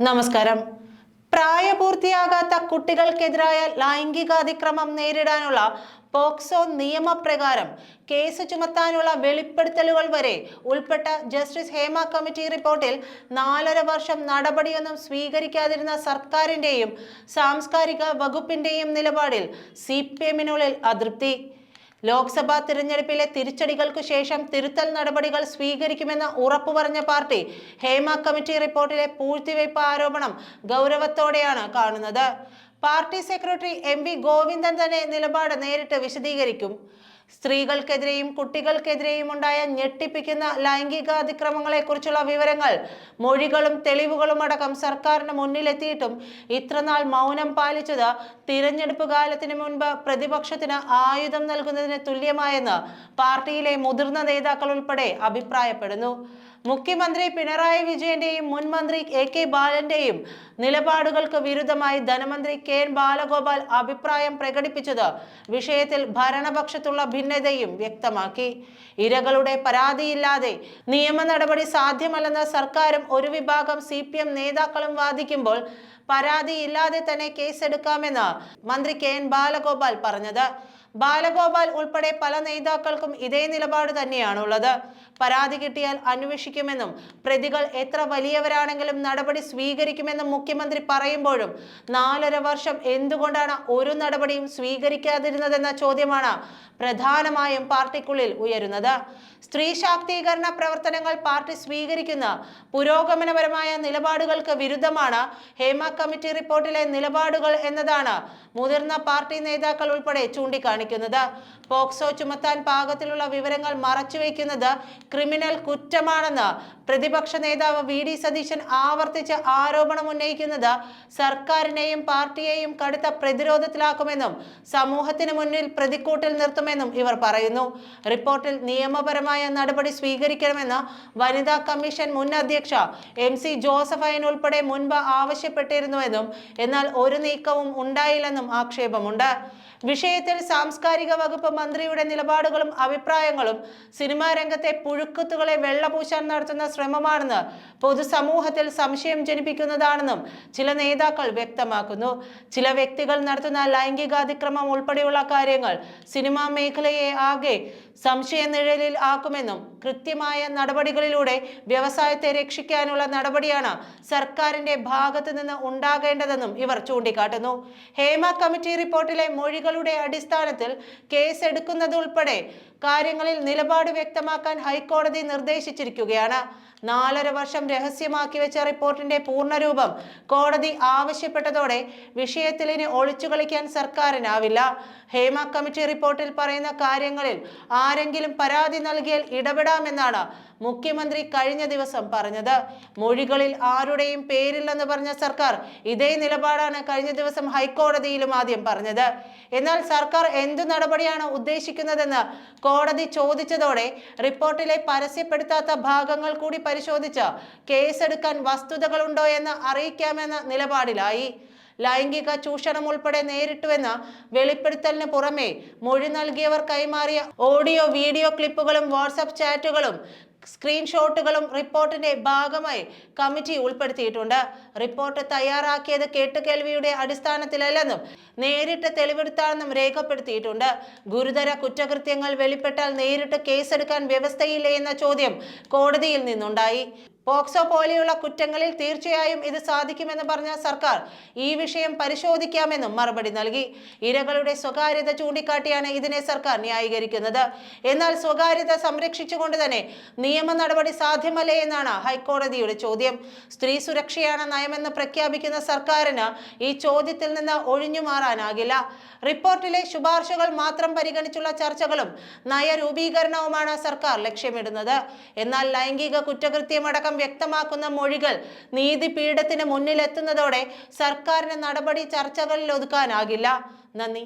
നമസ്കാരം. പ്രായപൂർത്തിയാകാത്ത കുട്ടികൾക്കെതിരായ ലൈംഗികാതിക്രമം നേരിടാനുള്ള പോക്സോ നിയമപ്രകാരം കേസ് ചുമത്താനുള്ള വെളിപ്പെടുത്തലുകൾ വരെ ഉൾപ്പെട്ട ജസ്റ്റിസ് ഹേമ കമ്മിറ്റി റിപ്പോർട്ടിൽ നാലര വർഷം നടപടിയൊന്നും സ്വീകരിക്കാതിരുന്ന സർക്കാരിന്റെയും സാംസ്കാരിക വകുപ്പിന്റെയും നിലപാടിൽ സി പി എമ്മിനുള്ളിൽ അതൃപ്തി. ലോക്സഭാ തിരഞ്ഞെടുപ്പിലെ തിരിച്ചടികൾക്കു ശേഷം തിരുത്തൽ നടപടികൾ സ്വീകരിക്കുമെന്ന് ഉറപ്പു പറഞ്ഞ പാർട്ടി ഹേമ കമ്മിറ്റി റിപ്പോർട്ടിലെ പൂഴ്ത്തിവയ്പ് ആരോപണം ഗൗരവത്തോടെയാണ് കാണുന്നത്. Party secretary M V Govindan തന്നെ നിലപാട് നേരിട്ട് വിശദീകരിക്കും. സ്ത്രീകൾക്കെതിരെയും കുട്ടികൾക്കെതിരെയും ഉണ്ടായ ഞെട്ടിപ്പിക്കുന്ന ലൈംഗികാതിക്രമങ്ങളെക്കുറിച്ചുള്ള വിവരങ്ങൾ മൊഴികളും തെളിവുകളും അടക്കം സർക്കാരിന് മുന്നിലെത്തിയിട്ടും ഇത്രനാൾ മൗനം പാലിച്ചത് തിരഞ്ഞെടുപ്പ് കാലത്തിന് മുൻപ് പ്രതിപക്ഷത്തിന് ആയുധം നൽകുന്നതിന് തുല്യമായെന്ന് പാർട്ടിയിലെ മുതിർന്ന നേതാക്കൾ ഉൾപ്പെടെ അഭിപ്രായപ്പെടുന്നു. മുഖ്യമന്ത്രി പിണറായി വിജയന്റെയും മുൻ മന്ത്രി എ കെ ബാലന്റെയും നിലപാടുകൾക്ക് വിരുദ്ധമായി ധനമന്ത്രി കെ എൻ ബാലഗോപാൽ അഭിപ്രായം പ്രകടിപ്പിച്ചത് വിഷയത്തിൽ ഭരണപക്ഷത്തുള്ള ഭിന്നതയും വ്യക്തമാക്കി. ഇരകളുടെ പരാതിയില്ലാതെ നിയമ നടപടി സാധ്യമല്ലെന്ന് സർക്കാരും ഒരു വിഭാഗം സി പി എം നേതാക്കളും വാദിക്കുമ്പോൾ പരാതിയില്ലാതെ തന്നെ കേസെടുക്കാമെന്ന് മന്ത്രി കെ എൻ ബാലഗോപാൽ പറഞ്ഞത്. ബാലഗോപാൽ ഉൾപ്പെടെ പല നേതാക്കൾക്കും ഇതേ നിലപാട് തന്നെയാണുള്ളത്. പരാതി കിട്ടിയാൽ അന്വേഷിക്കുമെന്നും പ്രതികൾ എത്ര വലിയവരാണെങ്കിലും നടപടി സ്വീകരിക്കുമെന്നും മുഖ്യമന്ത്രി പറയുമ്പോഴും നാലര വർഷം എന്തുകൊണ്ടാണ് ഒരു നടപടിയും സ്വീകരിക്കാതിരുന്നതെന്ന ചോദ്യമാണ് പ്രധാനമായും പാർട്ടിക്കുള്ളിൽ ഉയരുന്നത്. സ്ത്രീ ശാക്തീകരണ പ്രവർത്തനങ്ങൾ പാർട്ടി സ്വീകരിക്കുന്ന പുരോഗമനപരമായ നിലപാടുകൾക്ക് വിരുദ്ധമാണ് ഹേമ കമ്മിറ്റി റിപ്പോർട്ടിലെ നിലപാടുകൾ എന്നതാണ് മുതിർന്ന പാർട്ടി നേതാക്കൾ ഉൾപ്പെടെ ചൂണ്ടിക്കാണിക്കുന്നത്. പോക്സോ ചുമത്താൻ പാകത്തിലുള്ള വിവരങ്ങൾ മറച്ചുവെക്കുന്നത് ക്രിമിനൽ കുറ്റമാണെന്ന് പ്രതിപക്ഷ നേതാവ് വി ഡി സതീശൻ ആവർത്തിച്ച് ആരോപണം ഉന്നയിക്കുന്നത് സർക്കാരിനെയും പാർട്ടിയെയും കടുത്ത പ്രതിരോധത്തിലാക്കുമെന്നും സമൂഹത്തിന് മുന്നിൽ പ്രതിക്കൂട്ടിൽ നിർത്തുമെന്നും ഇവർ പറയുന്നു. റിപ്പോർട്ടിൽ നിയമപരമായ നടപടി സ്വീകരിക്കണമെന്ന് വനിതാ കമ്മീഷൻ മുൻ അധ്യക്ഷ എം സി ജോസഫൈൻ ഉൾപ്പെടെ മുൻപ് ആവശ്യപ്പെട്ടിരുന്നുവെന്നും എന്നാൽ ഒരു നീക്കവും ഉണ്ടായില്ലെന്നും ആക്ഷേപമുണ്ട്. വിഷയത്തിൽ സാംസ്കാരിക വകുപ്പ് മന്ത്രിയുടെ നിലപാടുകളും അഭിപ്രായങ്ങളും സിനിമാ രംഗത്തെ പുഴുക്കുത്തുകളെ വെള്ളപൂശാൻ നടത്തുന്ന ശ്രമമാണെന്ന് പൊതുസമൂഹത്തിൽ സംശയം ജനിപ്പിക്കുന്നതാണെന്നും ചില നേതാക്കൾ വ്യക്തമാക്കുന്നു. ചില വ്യക്തികൾ നടത്തുന്ന ലൈംഗികാതിക്രമം ഉൾപ്പെടെയുള്ള കാര്യങ്ങൾ സിനിമാ മേഖലയെ ആകെ സംശയ നിഴലിൽ ആക്കുമെന്നും കൃത്യമായ നടപടികളിലൂടെ വ്യവസായത്തെ രക്ഷിക്കാനുള്ള നടപടിയാണ് സർക്കാരിന്റെ ഭാഗത്തു നിന്ന് ഉണ്ടാകേണ്ടതെന്നും ഇവർ ചൂണ്ടിക്കാട്ടുന്നു. ഹേമ കമ്മിറ്റി റിപ്പോർട്ടിലെ മൊഴികളുടെ അടിസ്ഥാനത്തിൽ കേസെടുക്കുന്നതുൾപ്പെടെ കാര്യങ്ങളിൽ നിലപാട് വ്യക്തമാക്കാൻ ഹൈക്കോടതി നിർദ്ദേശിച്ചിരിക്കുകയാണ്. നാലര വർഷം രഹസ്യമാക്കി വെച്ച റിപ്പോർട്ടിന്റെ പൂർണരൂപം കോടതി ആവശ്യപ്പെട്ടതോടെ വിഷയത്തിൽ ഇനി ഒളിച്ചു കളിക്കാൻ സർക്കാരിനാവില്ല. ഹേമ കമ്മിറ്റി റിപ്പോർട്ടിൽ പറയുന്ന കാര്യങ്ങളിൽ ആരെങ്കിലും പരാതി നൽകിയാൽ ഇടപെടാമെന്നാണ് മുഖ്യമന്ത്രി കഴിഞ്ഞ ദിവസം പറഞ്ഞത്. മൊഴികളിൽ ആരുടെയും പേരില്ലെന്ന് പറഞ്ഞ സർക്കാർ ഇതേ നിലപാടാണ് കഴിഞ്ഞ ദിവസം ഹൈക്കോടതിയിലും ആദ്യം പറഞ്ഞത്. എന്നാൽ സർക്കാർ എന്തു നടപടിയാണ് ഉദ്ദേശിക്കുന്നതെന്ന് കോടതി ചോദിച്ചതോടെ റിപ്പോർട്ടിലെ പരസ്യപ്പെടുത്താത്ത ഭാഗങ്ങൾ കൂടി പരിശോധിച്ച് കേസെടുക്കാൻ വസ്തുതകളുണ്ടോ എന്ന് അറിയിക്കാമെന്ന നിലപാടിലായി. ലൈംഗിക ചൂഷണം ഉൾപ്പെടെ നേരിട്ടുവെന്ന വെളിപ്പെടുത്തലിന് പുറമെ മൊഴി നൽകിയവർ കൈമാറിയ ഓഡിയോ വീഡിയോ ക്ലിപ്പുകളും വാട്സപ്പ് ചാറ്റുകളും സ്ക്രീൻഷോട്ടുകളും റിപ്പോർട്ടിന്റെ ഭാഗമായി കമ്മിറ്റി ഉൾപ്പെടുത്തിയിട്ടുണ്ട്. റിപ്പോർട്ട് തയ്യാറാക്കിയത് കേട്ടുകേൾവിയുടെ അടിസ്ഥാനത്തിലല്ലെന്നും നേരിട്ട് തെളിവെടുത്താണെന്നും രേഖപ്പെടുത്തിയിട്ടുണ്ട്. ഗുരുതര കുറ്റകൃത്യങ്ങൾ വെളിപ്പെട്ടാൽ നേരിട്ട് കേസെടുക്കാൻ വ്യവസ്ഥയില്ലേ എന്ന ചോദ്യം കോടതിയിൽ നിന്നുണ്ടായി. പോക്സോ പോലെയുള്ള കുറ്റങ്ങളിൽ തീർച്ചയായും ഇത് സാധിക്കുമെന്ന് പറഞ്ഞ സർക്കാർ ഈ വിഷയം പരിശോധിക്കാമെന്നും മറുപടി നൽകി. ഇരകളുടെ സ്വകാര്യത ചൂണ്ടിക്കാട്ടിയാണ് ഇതിനെ സർക്കാർ ന്യായീകരിക്കുന്നത്. എന്നാൽ സ്വകാര്യത സംരക്ഷിച്ചുകൊണ്ട് തന്നെ നിയമ നടപടി സാധ്യമല്ലേ എന്നാണ് ഹൈക്കോടതിയുടെ ചോദ്യം. സ്ത്രീ സുരക്ഷയാണ് നയമെന്ന് പ്രഖ്യാപിക്കുന്ന സർക്കാരിന് ഈ ചോദ്യത്തിൽ നിന്ന് ഒഴിഞ്ഞു മാറാനാകില്ല. റിപ്പോർട്ടിലെ ശുപാർശകൾ മാത്രം പരിഗണിച്ചുള്ള ചർച്ചകളും നയരൂപീകരണവുമാണ് സർക്കാർ ലക്ഷ്യമിടുന്നത്. എന്നാൽ ലൈംഗിക കുറ്റകൃത്യമടക്കം വ്യക്തമാക്കുന്ന മൊഴികൾ നീതിപീഠത്തിന് മുന്നിലെത്തുന്നതോടെ സർക്കാരിന് നടപടി ചർച്ചകളിൽ ഒതുക്കാനാകില്ല. നന്ദി.